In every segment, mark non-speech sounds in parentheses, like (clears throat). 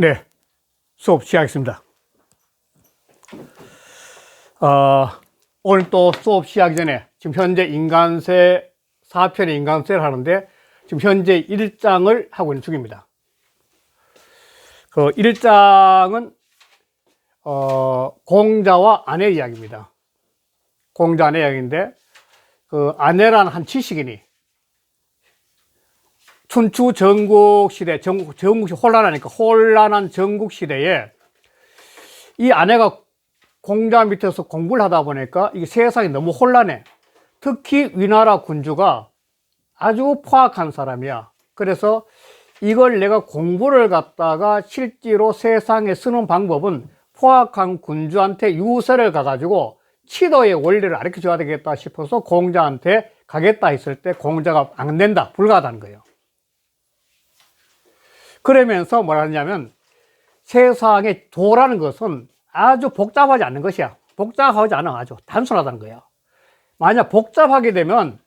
네, 수업 시작하겠습니다. 어, 오늘 또 수업 시작 전에 지금 현재 인간세 4편의 인간세를 하는데 지금 현재 1장을 하고 있는 중입니다. 그 1장은 어, 공자와 아내 이야기입니다. 공자 아내 이야기인데 그 아내라는 한 지식인이 춘추 전국 시대, 전국, 전국이 혼란하니까 혼란한 전국 시대에 이 아내가 공자 밑에서 공부를 하다 보니까 이게 세상이 너무 혼란해. 특히 위나라 군주가 아주 포악한 사람이야. 그래서 이걸 내가 공부를 갖다가 실제로 세상에 쓰는 방법은 포악한 군주한테 유세를 가가지고 치도의 원리를 가르쳐 줘야 되겠다 싶어서 공자한테 가겠다 했을 때 공자가 안 된다. 불가하다는 거예요. 그러면서 뭐라 하냐면 세상에 도라는 것은 아주 복잡하지 않는 것이야. 복잡하지 않아. 아주 단순하다는 거야. 만약 복잡하게 되면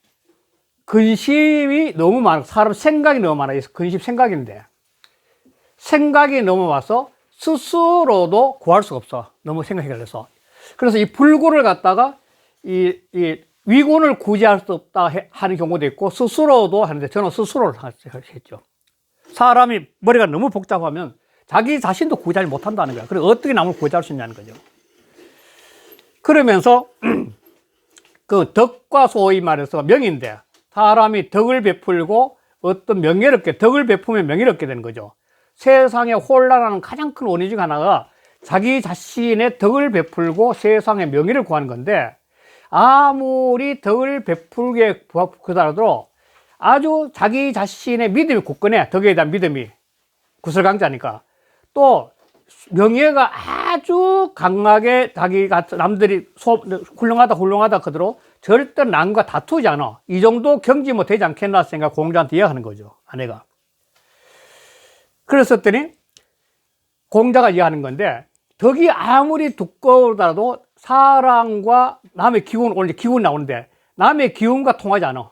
근심이 너무 많아. 사람 생각이 너무 많아. 근심 생각인데. 생각이 너무 와서 스스로도 구할 수가 없어. 너무 생각이 걸려서. 그래서 이 불구를 갖다가 이, 이 위군을 구제할 수 없다 하는 경우도 있고 스스로도 하는데 저는 스스로를 했죠. 사람이 머리가 너무 복잡하면 자기 자신도 구제하지 못한다는 거야. 그래서 어떻게 남을 구제할 수 있냐는 거죠. 그러면서 (clears throat) 그 덕과 소위 말해서 명인데 사람이 덕을 베풀고 어떤 명예롭게 덕을 베푸면 명예롭게 되는 거죠. 세상에 혼란하는 가장 큰 원인 중 하나가 자기 자신의 덕을 베풀고 세상의 명예를 구하는 건데 아무리 덕을 베풀게 그더라도 아주 자기 자신의 믿음이 굳건해. 덕에 대한 믿음이 구설강자니까. 또 명예가 아주 강하게 자기가 남들이 소, 훌륭하다 훌륭하다 그대로 절대 남과 다투지 않아. 이 정도 경지 뭐 되지 않겠나 생각 공자한테 이야기하는 거죠 아내가. 그랬었더니 공자가 이야기하는 건데 덕이 아무리 두꺼우더라도 사랑과 남의 기운 오늘 기운 나오는데 남의 기운과 통하지 않아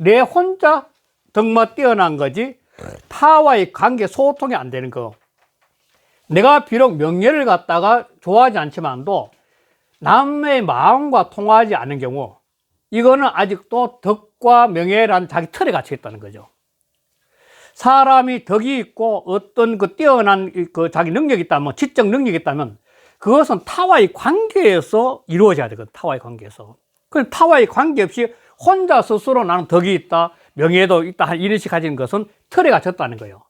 내 혼자 덕만 뛰어난 거지 타와의 관계 소통이 안 되는 거 내가 비록 명예를 갖다가 좋아하지 않지만도 남의 마음과 통하지 않는 경우 이거는 아직도 덕과 명예란 자기 틀에 갇혀 있다는 거죠. 사람이 덕이 있고 어떤 그 뛰어난 그 자기 능력이 있다면 지적 능력이 있다면 그것은 타와의 관계에서 이루어져야 되거든. 타와의 관계에서. 그 타와의 관계 없이 혼자 스스로 나는 덕이 있다, 명예도 있다, 이런 식 가진 것은 틀에 갇혔다는 거예요.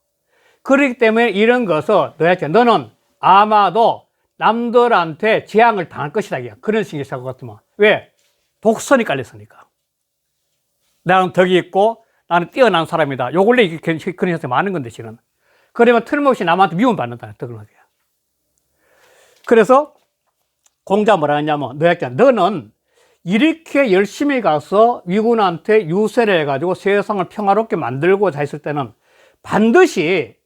그렇기 때문에 이런 것을 너한테 너는 아마도 남들한테 재앙을 당할 것이다. 그런 식의 생각 같으면. 왜? 독선이 깔렸으니까. 나는 덕이 있고 나는 뛰어난 사람이다. 요 근래 그런 현상이 많은 건데, 지금. 그러면 틀림없이 남한테 미움받는다. 덕을 하게. 그래서 공자 뭐라 했냐면, 너한테 너는 이렇게 열심히 가서 위군한테 유세를 해가지고 세상을 평화롭게 만들고자 했을 때는 반드시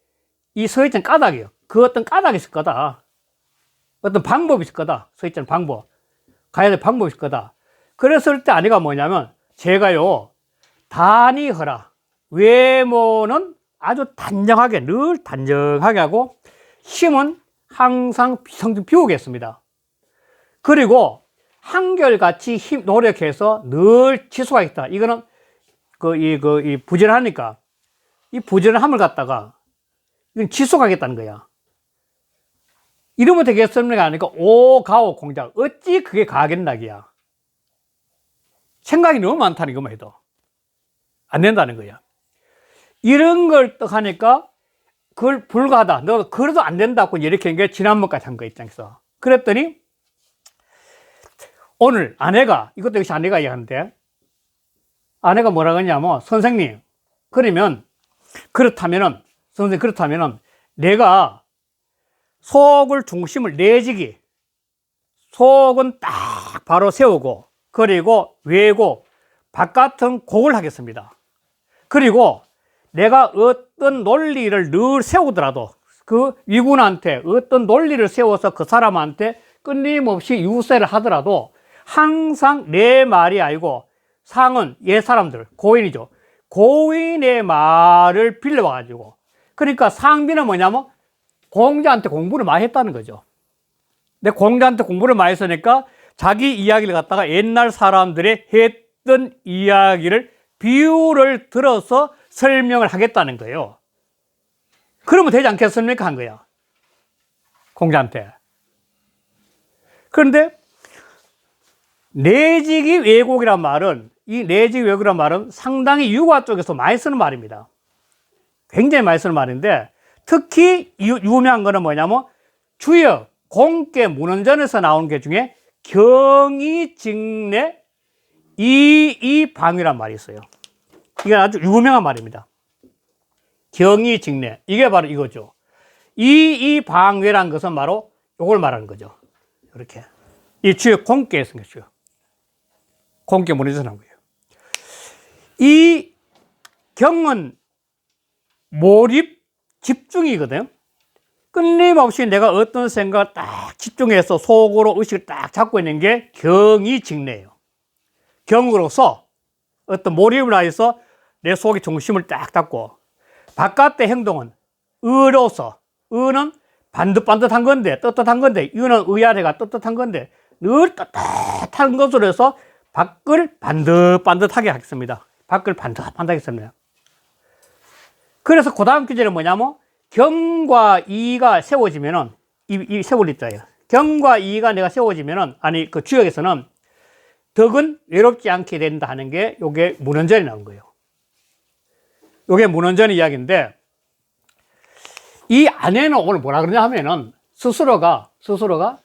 이 서있던 까닭이에요. 그 어떤 까닭이 있을 거다. 어떤 방법이 있을 거다. 서있던 방법. 가야 될 방법이 있을 거다. 그랬을 때 아내가 뭐냐면, 제가요, 단이 허라. 외모는 아주 단정하게, 늘 단정하게 하고, 힘은 항상 성좀 비우겠습니다. 그리고 한결같이 힘, 노력해서 늘 지속하겠다. 이거는 그, 이, 그, 이 부지런하니까 이 부지런함을 갖다가 이건 지속하겠다는 거야. 이러면 되겠습니까? 아니까 오가오 공작. 어찌 그게 가겠나기야. 생각이 너무 많다는 것만 해도. 안 된다는 거야. 이런 걸 또 하니까 그걸 불가하다. 너 그래도 안 된다고 이렇게 한 게 지난번까지 한 거 입장에서. 그랬더니 오늘 아내가, 이것도 역시 아내가 이야기하는데, 아내가 뭐라고 했냐면, 선생님, 그러면, 그렇다면은, 선생님, 그렇다면은, 내가 속을 중심을 내지기, 속은 딱 바로 세우고, 그리고 외고, 바깥은 곡을 하겠습니다. 그리고 내가 어떤 논리를 늘 세우더라도 그 위군한테 어떤 논리를 세워서 그 사람한테 끊임없이 유세를 하더라도 항상 내 말이 아니고 상은 옛 사람들 고인이죠. 고인의 말을 빌려와가지고 그러니까 상비는 뭐냐면 공자한테 공부를 많이 했다는 거죠. 근데 공자한테 공부를 많이 했으니까 자기 이야기를 갖다가 옛날 사람들의 했던 이야기를 비유를 들어서 설명을 하겠다는 거예요. 그러면 되지 않겠습니까? 한 거야. 공자한테. 그런데 내직이 왜곡이란 말은 이 내직 왜곡이란 말은 상당히 유가 쪽에서 많이 쓰는 말입니다. 굉장히 많이 쓰는 말인데 특히 유, 유명한 거는 뭐냐면 주역 공께 문헌전에서 나오는 게 중에 경이직내 이이방이란 말이 있어요. 이게 아주 유명한 말입니다. 경이직내 이게 바로 이거죠. 이이방외란 것은 바로 이걸 말하는 거죠. 이렇게 이 주역 공께에 쓴 것이요. 공께 문헌에서 나온 거예요. 이 경은 몰입 집중이거든. 끊임없이 내가 어떤 생각을 딱 집중해서 속으로 의식을 딱 잡고 있는 게 경이 직내예요. 경으로서 어떤 몰입을 하여서 내 속의 중심을 딱 잡고 바깥의 행동은 의로서 의는 반듯반듯한 건데 떳떳한 건데 의는 의아래가 떳떳한 건데 늘 떳떳한 것으로 해서 밖을 반듯반듯하게 하겠습니다. 밖을 반듯반듯하게 하겠습니다. 그래서 그 다음 규제는 뭐냐면 경과 이가 세워지면은 이, 이 세월 있자요. 경과 이가 내가 세워지면은 아니 그 주역에서는 덕은 외롭지 않게 된다 하는 게 요게 문헌전이 나온 거예요. 요게 문헌전 이야기인데 이 안에는 오늘 뭐라 그러냐 하면은 스스로가 스스로가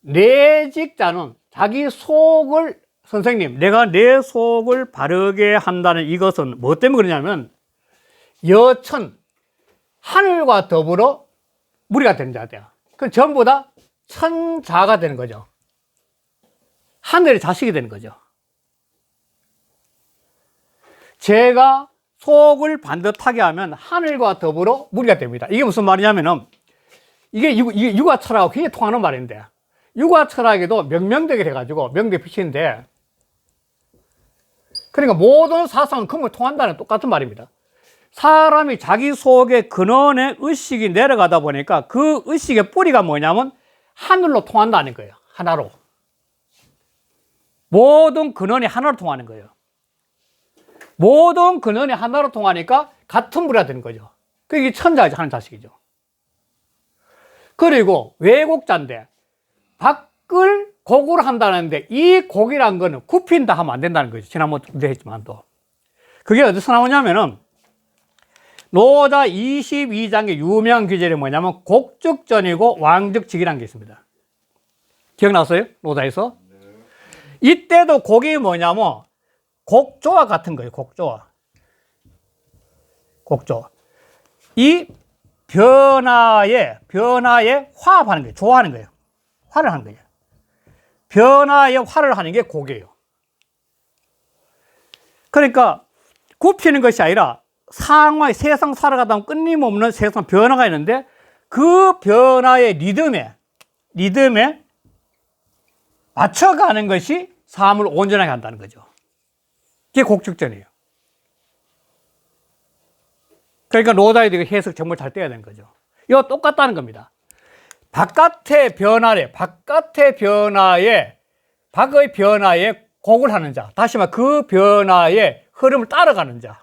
내직자는 자기 속을 선생님 내가 내 속을 바르게 한다는 이것은 뭐 때문에 그러냐면 여천 하늘과 더불어 무리가 되는 자들이야. 그 전부 다 천자가 되는 거죠. 하늘의 자식이 되는 거죠. 제가 속을 반듯하게 하면 하늘과 더불어 무리가 됩니다. 이게 무슨 말이냐면은 이게 육아 철학하고 굉장히 통하는 말인데 육아 철학에도 명명되게 돼가지고 명대 빛인데 그러니까 모든 사상은 그걸 통한다는 똑같은 말입니다. 사람이 자기 속의 근원의 의식이 내려가다 보니까 그 의식의 뿌리가 뭐냐면 하늘로 통한다는 거예요. 하나로. 모든 근원이 하나로 통하는 거예요. 모든 근원이 하나로 통하니까 같은 뿌리가 되는 거죠. 그게 천자죠. 하는 자식이죠. 그리고 왜곡자인데 밖 을 곡으로 한다는데 이 곡이란 거는 굽힌다 하면 안 된다는 거죠. 지난번에 했지만 또. 그게 어디서 나오냐면은 노자 22장의 유명 규절이 뭐냐면 곡적전이고 왕적직이라는 게 있습니다. 기억나세요? 노자에서? 이때도 곡이 뭐냐면 곡조와 같은 거예요. 곡조와. 곡조. 이 변화에, 변화에 화합하는 거예요. 좋아하는 거예요. 화를 하는 거예요. 변화에 화를 하는 게 곡이에요. 그러니까 굽히는 것이 아니라 상황, 세상 살아가다 끊임없는 세상 변화가 있는데 그 변화의 리듬에, 리듬에 맞춰가는 것이 삶을 온전하게 한다는 거죠. 그게 곡축전이에요. 그러니까 노다이도 해석 정말 잘 떼야 되는 거죠. 이거 똑같다는 겁니다. 바깥의 변화에, 바깥의 변화에, 밖의 변화에 곡을 하는 자. 다시 말해 그 변화의 흐름을 따라가는 자.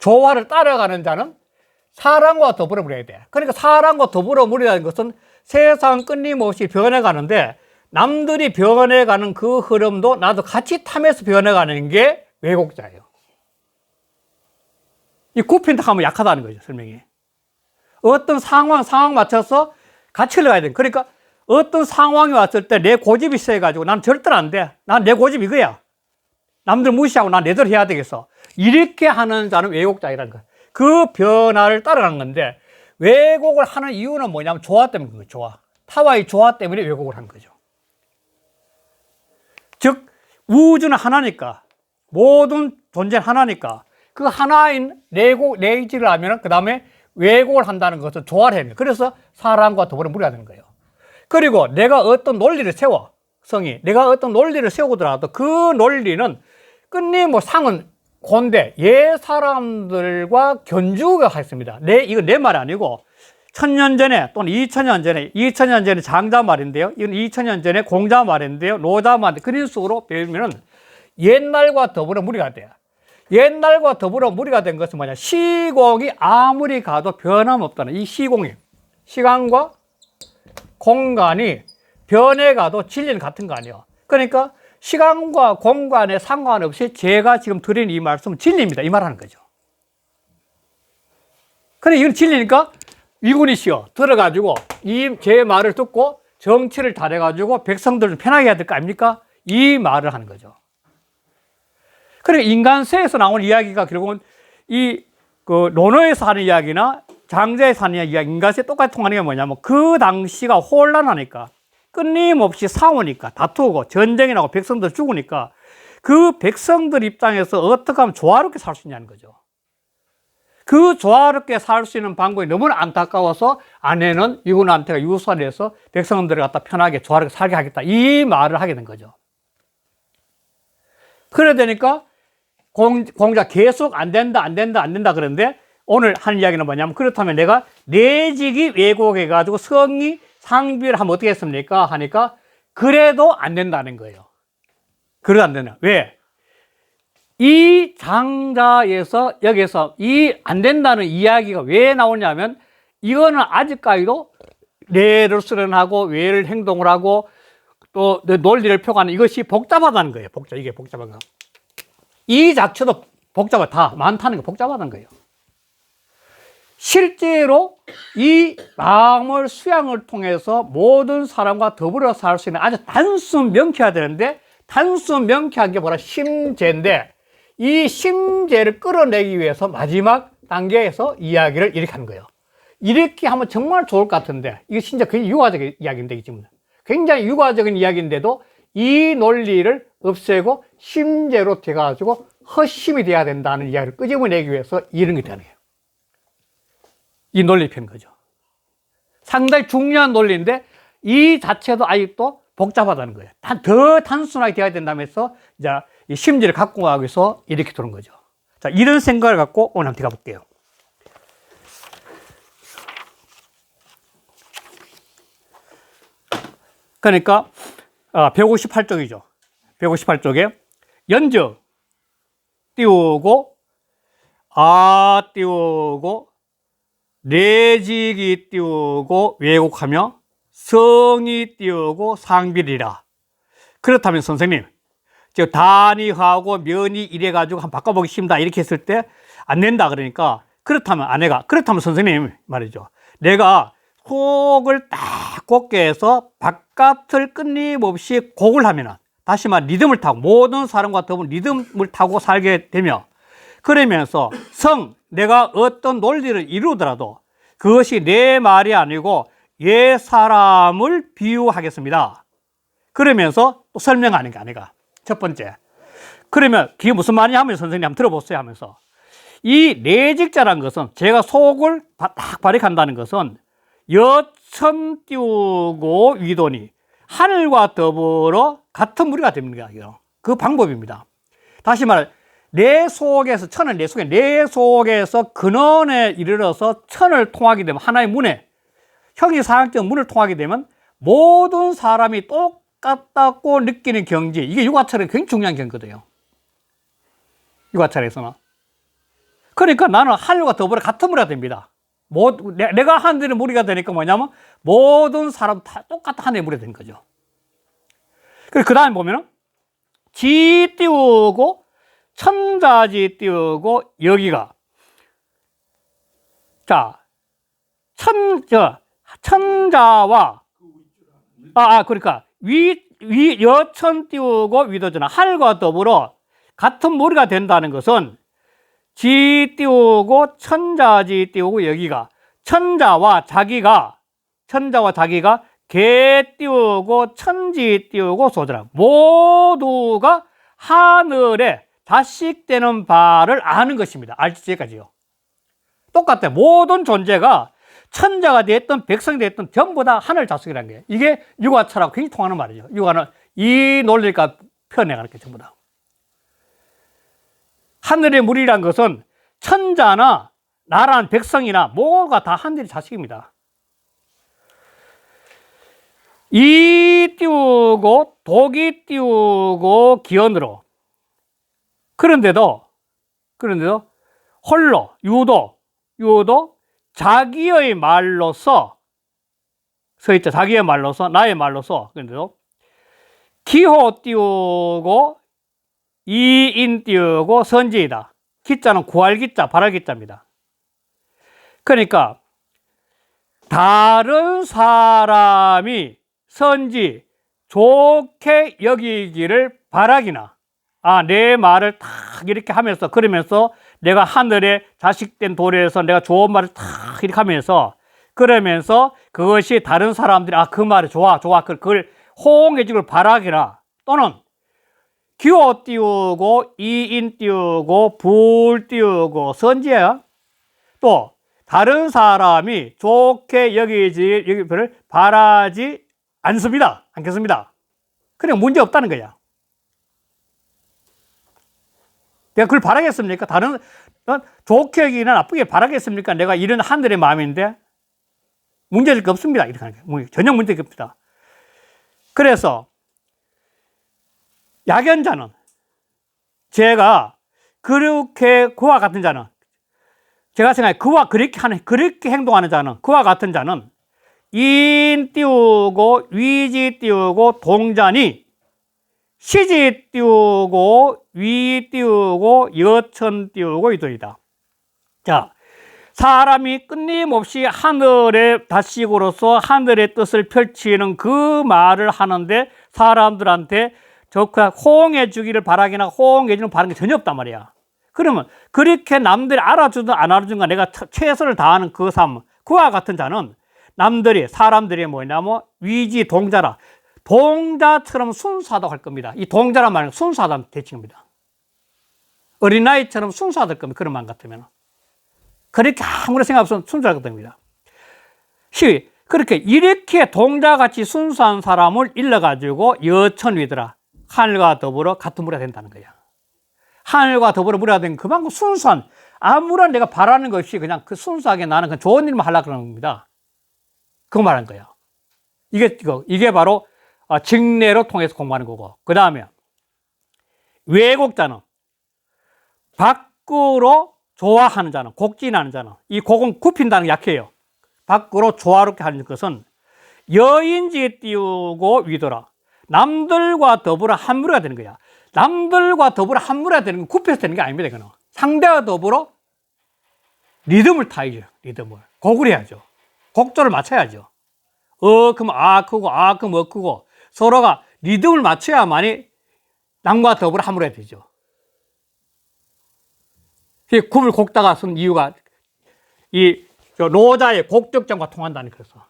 조화를 따라가는 자는 사랑과 더불어 물어야 돼. 그러니까 사랑과 더불어 물이라는 것은 세상 끊임없이 변해가는데 남들이 변해가는 그 흐름도 나도 같이 타면서 변해가는 게 왜곡자예요. 이 굽힌다 하면 약하다는 거죠, 설명이. 어떤 상황, 상황 맞춰서 같이 흘러가야 돼. 그러니까 어떤 상황이 왔을 때 내 고집이 세가지고 난 절대로 안 돼. 난 내 고집 이거야. 남들 무시하고 난 내대로 해야 되겠어. 이렇게 하는 자는 왜곡자이라는 거야. 그 변화를 따라가는 건데 왜곡을 하는 이유는 뭐냐면 조화 때문에 그거예요. 조화. 타와의 조화 때문에 왜곡을 한 거죠. 즉 우주는 하나니까 모든 존재는 하나니까 그 하나인 내곡 내지를 하면 그 다음에 왜곡을 한다는 것은 조화를 돼요. 그래서 사람과 더불어 무리가 되는 거예요. 그리고 내가 어떤 논리를 세워 성이 내가 어떤 논리를 세우더라도 그 논리는 끝내 뭐 상은 곤대, 옛 사람들과 견주가 했습니다. 내, 이거 내 말이 아니고, 천년 전에 또는 이천 년 전에, 이천 년 전에 장자 말인데요. 이건 이천 년 전에 공자 말인데요. 노자 말, 그런 식으로 배우면은 옛날과 더불어 무리가 돼요. 옛날과 더불어 무리가 된 것은 뭐냐. 시공이 아무리 가도 변함없다는 이 시공이. 시간과 공간이 변해가도 진리는 같은 거 아니에요. 그러니까 시간과 공간에 상관없이 제가 지금 드린 이 말씀은 진리입니다. 이 말하는 거죠. 그래, 이건 진리니까 위군이시여 들어가지고 이 제 말을 듣고 정치를 잘해가지고 백성들을 편하게 해야 될 거 아닙니까? 이 말을 하는 거죠. 그래, 인간세에서 나온 이야기가 결국은 이 그 논어에서 하는 이야기나 장자에서 하는 이야기, 인간세 똑같이 통하는 게 뭐냐면 그 당시가 혼란하니까 끊임없이 싸우니까 다투고 전쟁이 나고 백성들 죽으니까 그 백성들 입장에서 어떻게 하면 조화롭게 살 수 있냐는 거죠. 그 조화롭게 살 수 있는 방법이 너무나 안타까워서 아내는 유군한테가 유산해서 백성들을 갖다 편하게 조화롭게 살게 하겠다. 이 말을 하게 된 거죠. 그래 되니까 공, 공자 계속 안 된다, 안 된다, 안 된다 그러는데 오늘 하는 이야기는 뭐냐면 그렇다면 내가 내직이 왜곡해가지고 성이 상비를 하면 어떻게 했습니까? 하니까 그래도 안 된다는 거예요. 그래도 안 되나? 왜? 이 장자에서 여기서 이 안 된다는 이야기가 왜 나오냐면 이거는 아직까지도 뇌를 수련하고 외를 행동을 하고 또 논리를 표현하는 이것이 복잡하다는 거예요. 복잡 이게 복잡한 거. 이 자체도 복잡하 다 많다는 게 복잡하다는 거예요. 실제로 이 마음을 수양을 통해서 모든 사람과 더불어 살 수 있는 아주 단순 명쾌해야 되는데 단순 명쾌한 게 뭐라 심제인데 이 심제를 끌어내기 위해서 마지막 단계에서 이야기를 이렇게 하는 거예요. 이렇게 하면 정말 좋을 것 같은데 이게 진짜 굉장히 유화적인 이야기인데 이 지금 굉장히 유화적인 이야기인데도 이 논리를 없애고 심제로 돼가지고 허심이 돼야 된다는 이야기를 끄집어내기 위해서 이런 게 되는 거예요. 이 논리 편 거죠. 상당히 중요한 논리인데 이 자체도 아직도 복잡하다는 거예요. 단, 더 단순하게 되어야 된다면서 이제 이 심지를 갖고 가기 위해서 이렇게 도는 거죠. 자, 이런 생각을 갖고 오늘 한번 들어가 볼게요. 그러니까 158쪽이죠. 158쪽에 연적 띄우고 아 띄우고 내직이 띄우고 왜곡하며 성이 띄우고 상비리라. 그렇다면 선생님, 저 단위하고 면이 이래가지고 한번 바꿔보기 쉽다 이렇게 했을 때 안 된다 그러니까 그렇다면 아내가 그렇다면 선생님 말이죠. 내가 속을 딱 곱게 해서 바깥을 끊임없이 곡을 하면은 다시 말 리듬을 타고 모든 사람과 더불어 리듬을 타고 살게 되며 그러면서 성 내가 어떤 논리를 이루더라도 그것이 내 말이 아니고 옛 사람을 비유하겠습니다. 그러면서 또 설명하는 게 아니가. 첫 번째. 그러면 그게 무슨 말이냐 하면 선생님 한번 들어보세요 하면서 이 내직자란 것은 제가 속을 딱 발익한다는 것은 여천 띄우고 위도니 하늘과 더불어 같은 무리가 됩니다. 그 방법입니다. 다시 말해 내 속에서 천을 내 속에 내 속에서 근원에 이르러서 천을 통하게 되면 하나의 문에 형이사학적 문을 통하게 되면 모든 사람이 똑같다고 느끼는 경지 이게 육아철에 굉장히 중요한 경거든요. 육아철에서는 그러니까 나는 하늘과 더불어 같은 무리가 됩니다. 모, 내, 내가 하늘의 무리가 되니까 뭐냐면 모든 사람 다 똑같은 하늘의 무리가 된 거죠. 그리고 그 다음에 보면은 지 띄우고 천자지 띄우고 여기가 자 천, 저, 천자와 아, 아 그러니까 위, 위 여천 띄우고 위도잖아 하늘과 더불어 같은 머리가 된다는 것은 지 띄우고 천자지 띄우고 여기가 천자와 자기가 천자와 자기가 개 띄우고 천지 띄우고 소자라 모두가 하늘에 자식되는 바를 아는 것입니다. 알지까지요. 똑같아. 모든 존재가 천자가 됐든 백성이 됐든 전부 다 하늘 자식이라는 게 이게 육아처라고 굉장히 통하는 말이죠. 육아는 이 논리가 표현해가는 게 전부 다. 하늘의 물이란 것은 천자나 나라는 백성이나 뭐가 다 하늘의 자식입니다. 이 띄우고 독이 띄우고 기원으로 그런데도 그런데도 홀로 유도 유도 자기의 말로서 서 있죠. 자기의 말로서 나의 말로서 그런데도 기호 띄우고 이인 띄우고 선지이다. 기자는 구할 기자, 바랄 기자입니다. 그러니까 다른 사람이 선지 좋게 여기기를 바라기나 아, 내 말을 탁 이렇게 하면서 그러면서 내가 하늘에 자식된 도래에서 내가 좋은 말을 탁 이렇게 하면서 그러면서 그것이 다른 사람들이 아, 그 말이 좋아, 좋아. 그- 그걸 호응해 주길 바라기나 또는 기호 띄우고 이인 띄우고 불 띄우고 선지야. 또 다른 사람이 좋게 여기지 여기를 바라지 않습니다. 않겠습니다. 그냥 문제 없다는 거야. 내가 그걸 바라겠습니까? 다른 어, 좋게 여기나 나쁘게 바라겠습니까? 내가 이런 하늘의 마음인데 문제될 게 없습니다. 이렇게 하는 거예요. 뭐 전혀 문제가 없다. 그래서 약연자는 제가 그렇게 그와 같은 자는 제가 생각해 그와 그렇게 하는 그렇게 행동하는 자는 그와 같은 자는 인 띄우고 위지 띄우고 동자니 시지 띄우고 위 띄우고 여천 띄우고 이도이다. 자, 사람이 끊임없이 하늘의 다식으로서 하늘의 뜻을 펼치는 그 말을 하는데 사람들한테 적극 호응해 주기를 바라기나 호응해 주는 바라는 게 전혀 없단 말이야. 그러면 그렇게 남들이 알아주든 안 알아주든 간 내가 처- 최선을 다하는 그 삶, 그와 같은 자는 남들이, 사람들이 뭐냐면 위지 동자라. 동자처럼 순수하다고 할 겁니다. 이 동자란 말은 순수하다는 대칭입니다. 어린아이처럼 순수하다 할 겁니다. 그런 말 같으면. 그렇게 아무런 생각 없으면 겁니다. 시, 그렇게 이렇게 동자같이 순수한 사람을 일러가지고 여천위더라. 하늘과 더불어 같은 물이 된다는 거야. 하늘과 더불어 물이 된 그만큼 순수한 아무런 내가 바라는 것 없이 그냥 그 순수하게 나는 그 좋은 일만 하려고 그러는 겁니다. 그거 말하는 거예요. 이게, 이게 바로 어, 직례로 통해서 공부하는 거고. 그 다음에 왜곡자는 밖으로 좋아하는 자는, 곡진하는 자는, 이 곡은 굽힌다는 게 약해요. 밖으로 조화롭게 하는 것은 여인지 띄우고 위더라. 남들과 더불어 한무리가 되는 거야. 남들과 더불어 한무리가 되는 건 굽혀서 되는 게 아닙니다. 이거는. 상대와 더불어 리듬을 타야죠. 리듬을. 곡을 해야죠. 곡조를 맞춰야죠. 어, 그럼 아 크고, 아, 그럼 어 크고. 서로가 리듬을 맞춰야만이 남과 더불어 함으로 되죠. 이 굽을 곡다가 쓴 이유가 이 노자의 곡적장과 통한다는 거죠.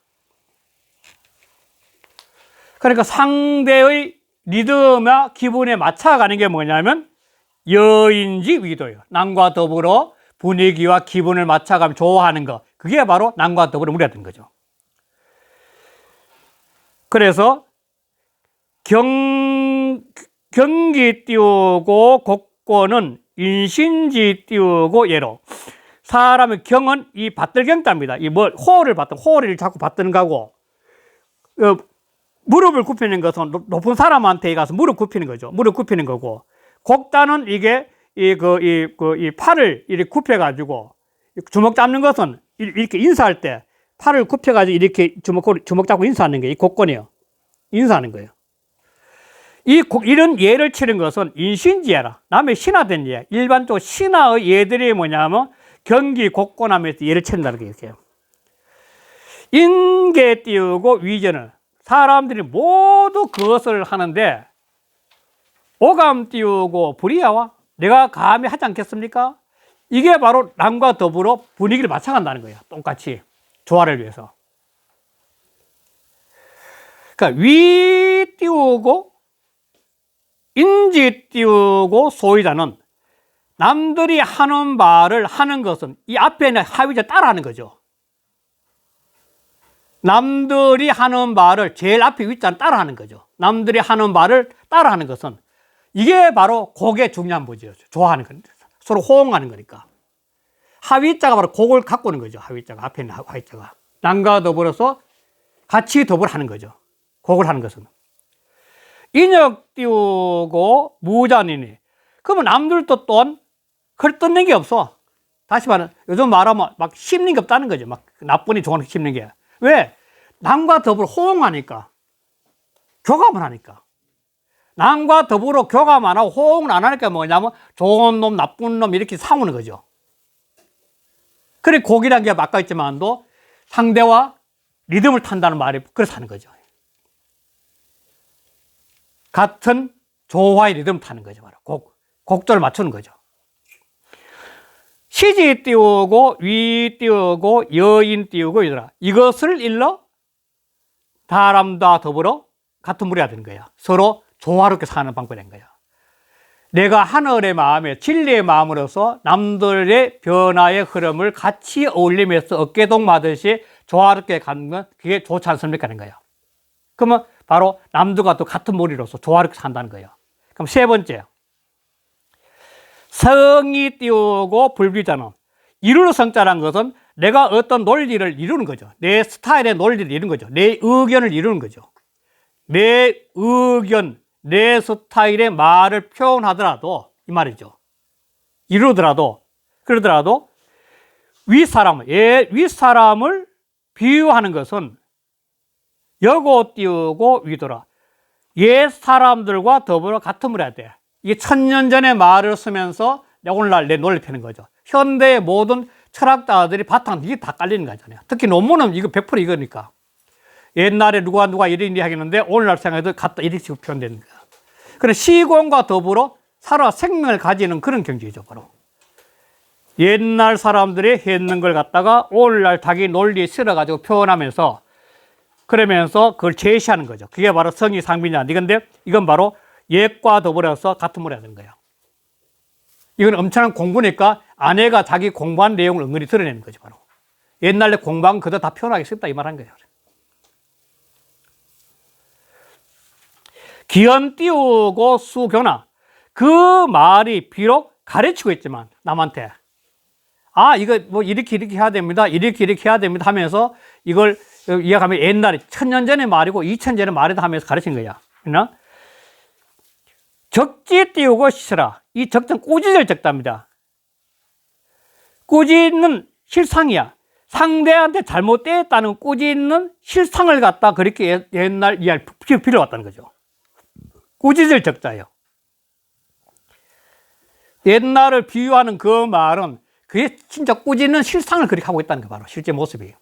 그러니까 상대의 리듬과 기분에 맞춰가는 게 뭐냐면 여인지 위도예요. 남과 더불어 분위기와 기분을 맞춰가면 좋아하는 거. 그게 바로 남과 더불어 무리하던 거죠. 그래서 경, 경기 띄우고 곡고는 인신지 띄우고 예로. 사람의 경은 이 받들경자입니다. 이 뭐, 호를 받든, 호를 자꾸 받드는 거고, 어, 무릎을 굽히는 것은 높- 높은 사람한테 가서 무릎 굽히는 거죠. 무릎 굽히는 거고, 곡자는 이게 이, 그, 이, 그, 이 팔을 이렇게 굽혀 가지고, 주먹 잡는 것은 이- 이렇게 인사할 때 팔을 굽혀 가지고 이렇게 주먹, 주먹 잡고 인사하는 게 이 곡권이에요. 인사하는 거예요. 이, 곡- 이런 예를 치는 것은 인신지혜라. 남의 신화된 예. 일반적으로 신화의 예들이 뭐냐면 경기 곡권하면서 예를 친다는 게 이렇게요. 인계 띄우고 위전을 사람들이 모두 그것을 하는데 오감 띄우고 불이야와 내가 감히 하지 않겠습니까? 이게 바로 남과 더불어 분위기를 맞춰간다는 거예요. 똑같이 조화를 위해서. 그러니까 위 띄우고 인지 띄우고 소유자는 남들이 하는 말을 하는 것은 이 앞에 있는 하위자 따라하는 거죠. 남들이 하는 말을 제일 앞에 윗자는 따라하는 거죠. 남들이 하는 말을 따라하는 것은 이게 바로 곡의 중요한 부지죠. 좋아하는 건 서로 호응하는 거니까. 하위자가 바로 곡을 오는 거죠. 하위자가 앞에 있는 하- 하위자가 남과 더불어서 같이 더불어 하는 거죠. 곡을 하는 것은 인역 띄우고 무자니니 그러면 남들도 또한 글 뜯는 게 없어. 다시 말하면 요즘 말하면 막 씹는 게 없다는 거죠. 막 나쁜이 좋은 씹는 게. 왜? 남과 더불어 호응하니까. 교감을 하니까. 남과 더불어 교감 안 하고 호응을 안 하니까 뭐냐면 좋은 놈, 나쁜 놈 이렇게 싸우는 거죠. 그래, 곡이라는 게 아까 있지만도 상대와 리듬을 탄다는 말이 그래서 하는 거죠. 같은 조화의 리듬을 타는 거죠. 곡, 곡조를 맞추는 거죠. 시지 띄우고 위 띄우고 여인 띄우고 이더라. 이것을 일러 사람과 더불어 같은 무리가 되는 거야. 서로 조화롭게 사는 방법이 된 거야. 내가 하늘의 마음에 진리의 마음으로서 남들의 변화의 흐름을 같이 어울리면서 어깨동무하듯이 조화롭게 가는 건 그게 좋지 않습니까? 하는 거야. 그러면 바로 남들과 또 같은 무리로서 조화롭게 산다는 거예요. 그럼 세 번째. 성이 띄우고 불비자는 이루는 성자란 것은 내가 어떤 논리를 이루는 거죠. 내 스타일의 논리를 이루는 거죠. 내 의견을 이루는 거죠. 내 의견, 내 스타일의 말을 표현하더라도 이 말이죠. 이루더라도 그러더라도 윗사람을 예, 윗사람을 비유하는 것은 여고 띄우고 위더라. 옛 사람들과 더불어 물 해야 돼. 이게 천년 전의 말을 쓰면서 오늘날 내 논리 펴는 거죠. 현대의 모든 철학자들이 바탕 이게 다 깔리는 거잖아요. 특히 논문은 이거 100% 이거니까. 옛날에 누가 누가 이랬니 하겠는데 오늘날 생각해도 갖다 이렇게 표현되는 거야. 그런 시공과 더불어 살아 생명을 가지는 그런 경지죠, 바로. 옛날 사람들이 했는 걸 갖다가 오늘날 자기 논리에 실어가지고 표현하면서 그러면서 그걸 제시하는 거죠. 그게 바로 성의 상빈이야. 이건데 이건 바로 옛과 더불어서 같은 물 해야 되는 거예요. 이건 엄청난 공부니까 아내가 자기 공부한 내용을 은근히 드러내는 거죠, 바로. 옛날에 공부한 그도 다 표현하기 쉽다 이 말한 거예요. 기연 띄우고 수교나 그 말이 비록 가르치고 있지만 남한테 아 이거 뭐 이렇게 이렇게 해야 됩니다 이렇게 이렇게 해야 됩니다 하면서 이걸 이해하면 옛날에 천년 전의 말이고 이천 전의 말이다 하면서 가르친 거야 그나 적지 띄우고 시라 이 적정 꾸짖을 적답니다 꾸짖는 실상이야 상대한테 잘못됐다는 꾸짖는 실상을 갖다 그렇게 옛- 옛날 이해할 필요 왔다는 거죠 꾸짖을 적자예요. 옛날을 비유하는 그 말은 그게 진짜 꾸짖는 실상을 그렇게 하고 있다는 거 바로 실제 모습이에요.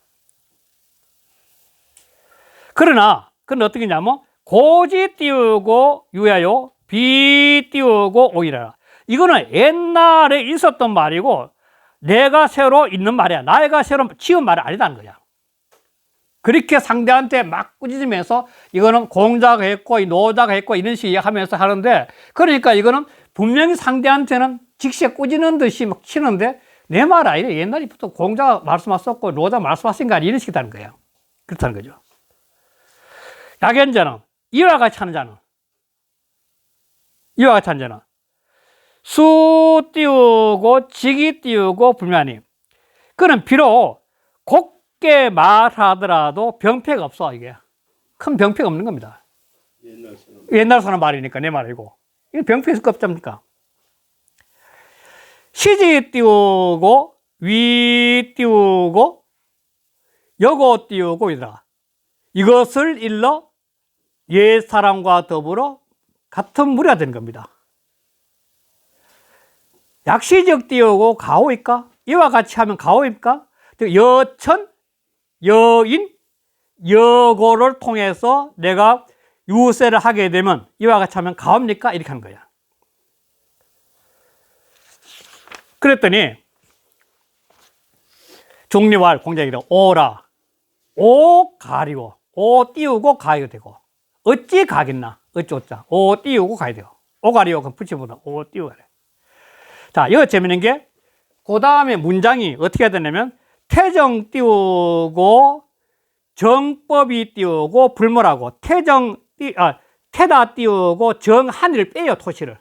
그러나 그건 어떻게 냐면 고지 띄우고 유야요 비 띄우고 오이라. 이거는 옛날에 있었던 말이고 내가 새로 있는 말이야. 나이가 새로 지은 말이 아니다는 거야. 그렇게 상대한테 막 꾸짖으면서 이거는 공자가 했고 이 노자가 했고 이런 식으로 이야기하면서 하는데 그러니까 이거는 분명히 상대한테는 직시에 꾸짖는 듯이 막 치는데 내 말 아니래. 옛날부터 공자가 말씀하셨고 노자 말씀하신 거 아니 이런 식이다는 거예요 그렇다는 거죠. 약연자는 이와 같이 하는 자는 이와 같이 자는 수 띄우고 지기 띄우고 불만이. 그는 비록 곱게 말하더라도 병폐가 없어 이게. 큰 병폐가 없는 겁니다. 옛날 사람 말이니까 내 말이고. 이거 병폐 있을 거 없습니까? 시지 띄우고 위 띄우고 여고 띄우고 이더라. 이것을 일러 옛 사람과 더불어 같은 무리가 되는 겁니다 약시적 띄우고 가오일까? 이와 같이 하면 가오입니까? 즉 여천, 여인, 여고를 통해서 내가 유세를 하게 되면 이와 같이 하면 가옵니까? 이렇게 하는 거야. 그랬더니 종리왈 공작이라 오라 오 가리고 오 띄우고 가야 되고 어찌 가겠나 어쩌자 오 띄우고 가야 돼요. 오 가리고 그럼 붙이보다 오 띄우고 가래 자 이거 재밌는 게 그 다음에 문장이 어떻게 해야 되냐면 태정 띄우고 정법이 띄우고 불모라고 태정 띄, 아, 태다 띄우고 정하늘 빼요 토시를.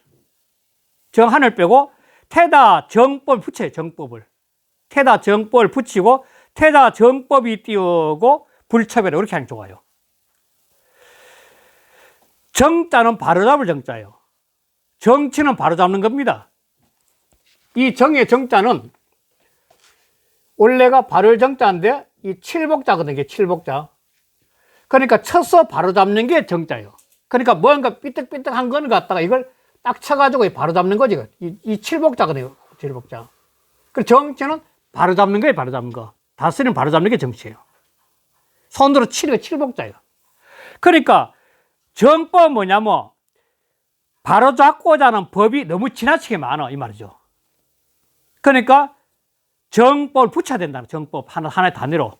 정하늘 빼고 태다 정법 붙여요, 정법을. 태다 정법을 붙이고, 태다 정법이 띄우고, 불첩이라 이렇게 하는 게 좋아요. 정자는 바로잡을 정자예요. 정치는 바로잡는 겁니다. 이 정의 정자는 원래가 발을 정자인데 이 칠복자거든요. 칠복자. 그러니까 쳐서 바로잡는 게 정자예요. 그러니까 뭔가 삐딱삐딱한 거는 갖다가 이걸 딱 쳐가지고 바로잡는 거지. 이, 이 칠복자거든요. 칠복자. 그 정치는 바로잡는 거예요. 바로잡는 거. 다스리는 바로잡는 게 정치예요. 손으로 치는 게 칠복자예요. 그러니까 정법은 뭐냐면 바로 잡고자 하는 법이 너무 지나치게 많아 이 말이죠. 그러니까 정법을 붙여야 된다는 정법 하나 하나의 단위로.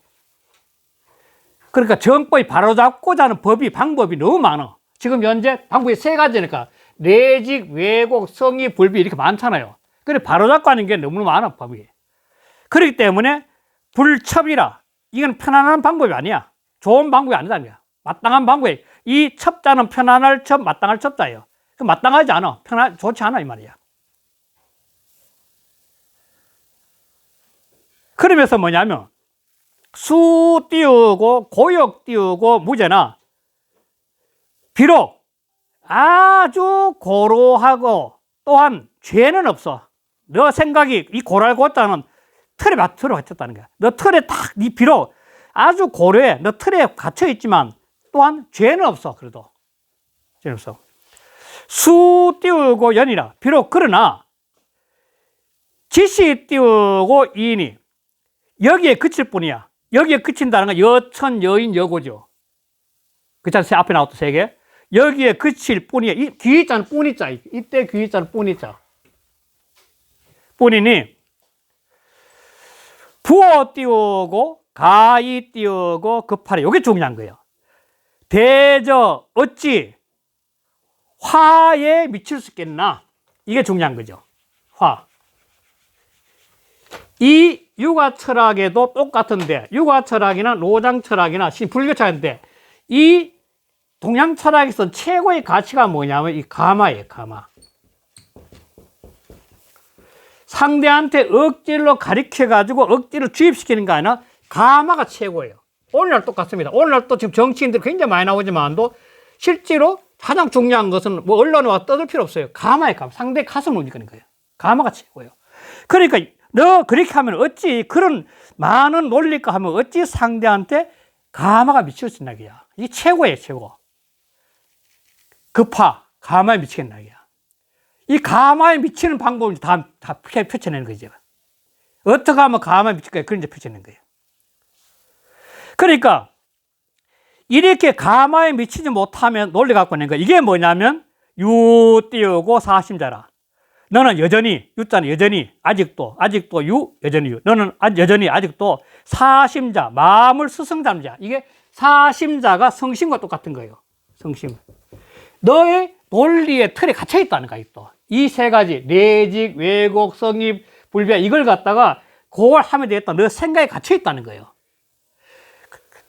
그러니까 정법이 바로 잡고자 하는 법이 방법이 너무 많아. 지금 현재 방법이 세 가지니까 내직, 왜곡, 성의, 불비 이렇게 많잖아요. 그래 바로 잡고 하는 게 너무 많아 법이. 그렇기 때문에 불첩이라 이건 편안한 방법이 아니야. 좋은 방법이 아니다는 거야. 마땅한 방법이 이 첩자는 편안할 첩, 마땅할 첩자예요. 그 마땅하지 않아. 편안 좋지 않아 이 말이야. 그러면서 뭐냐면 수 띄우고 고역 띄우고 무죄나 비록 아주 고로하고 또한 죄는 없어. 너 생각이 이 고랄 고 자는 틀에 맞춰 갇혔다는 거야. 너 틀에 딱, 네 비록 아주 고려해. 너 틀에 갇혀 있지만 또한 죄는 없어. 그래도. 죄는 없어. 수 띄우고 연이라. 비록 그러나 지시 띄우고 이인이 여기에 그칠 뿐이야. 여기에 그친다는 건 여천, 여인, 여고죠. 그잖아 앞에 나왔던 세 개. 여기에 그칠 뿐이야. 이 귀자는 뿐이자. 이때 귀자는 뿐이자. 뿐이니 부어 띄우고 가이 띄우고 급하래. 이게 중요한 거예요. 대저 어찌 화에 미칠 수 있겠나? 이게 중요한 거죠. 화. 이 육아 철학에도 똑같은데 육아 철학이나 노장 철학이나 불교 철학인데 이 동양 철학에서 최고의 가치가 뭐냐면 이 가마예요, 가마. 상대한테 억지로 가리켜 가지고 억지로 주입시키는 거 아니라 가마가 최고예요. 오늘날 똑같습니다. 오늘날 또 지금 정치인들 굉장히 많이 나오지만도 실제로 가장 중요한 것은 뭐 언론에 와 떠들 필요 없어요. 가마에 가마. 상대 가슴을 움직이는 거예요. 가마가 최고예요. 그러니까 너 그렇게 하면 어찌 그런 많은 논리가 하면 어찌 상대한테 가마가 미칠 수 있나 이야 이게 최고예요, 최고. 급파, 가마에 미치겠나 이야 이 가마에 미치는 방법을 다, 다 펼쳐내는 거죠. 어떻게 하면 가마에 미칠까? 그런 이제 펼쳐내는 거예요. 그러니까 이렇게 가마에 미치지 못하면 논리 갖고 있는 거 이게 뭐냐면 유 띄우고 사심자라. 너는 여전히 유자는 여전히 아직도 아직도 유 여전히 유. 너는 아, 여전히 아직도 사심자 마음을 스승자는 자 이게 사심자가 성심과 똑같은 거예요. 성심. 너의 논리의 틀에 갇혀 있다는 거야 또 이 세 가지 내직 왜곡 성립 불비하 이걸 갖다가 그걸 하면 되겠다. 너 생각에 갇혀 있다는 거예요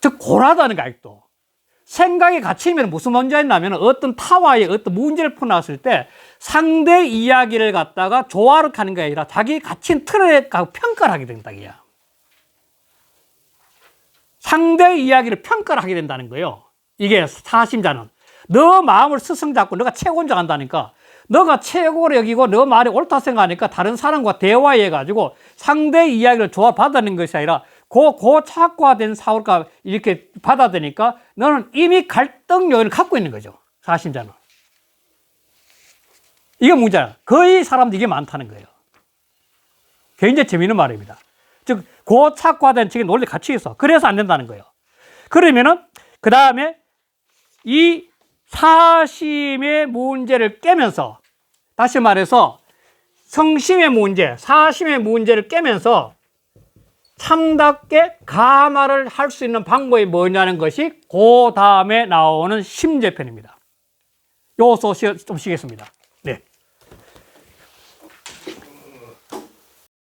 즉 고라다는 거야 또 생각에 갇히면 무슨 문제가 있냐면 어떤 타와의 어떤 문제를 풀어놨을 때 상대 이야기를 갖다가 조화를 하는 게 아니라 자기 갇힌 틀에 가고 평가를 하게 된다 이야. 상대 이야기를 평가를 하게 된다는 거예요. 이게 사심자는 너 마음을 스승 잡고 너가 최고인 줄 안다니까 너가 최고로 여기고 너 말이 옳다 생각하니까 다른 사람과 대화해 가지고 상대 이야기를 받아내는 것이 아니라 고, 고착화된 사고가 이렇게 받아들이니까 너는 이미 갈등 요인을 갖고 있는 거죠. 사신자는. 이게 문제야. 거의 사람들이 이게 많다는 거예요. 굉장히 재미있는 말입니다. 즉, 고착화된 책의 논리 가치 있어. 그래서 안 된다는 거예요. 그러면은, 그 다음에 이 사심의 문제를 깨면서, 다시 말해서 성심의 문제, 사심의 문제를 깨면서 참답게 가마를 할 수 있는 방법이 뭐냐는 것이 그 다음에 나오는 심재편입니다. 요 소식 좀 쉬겠습니다.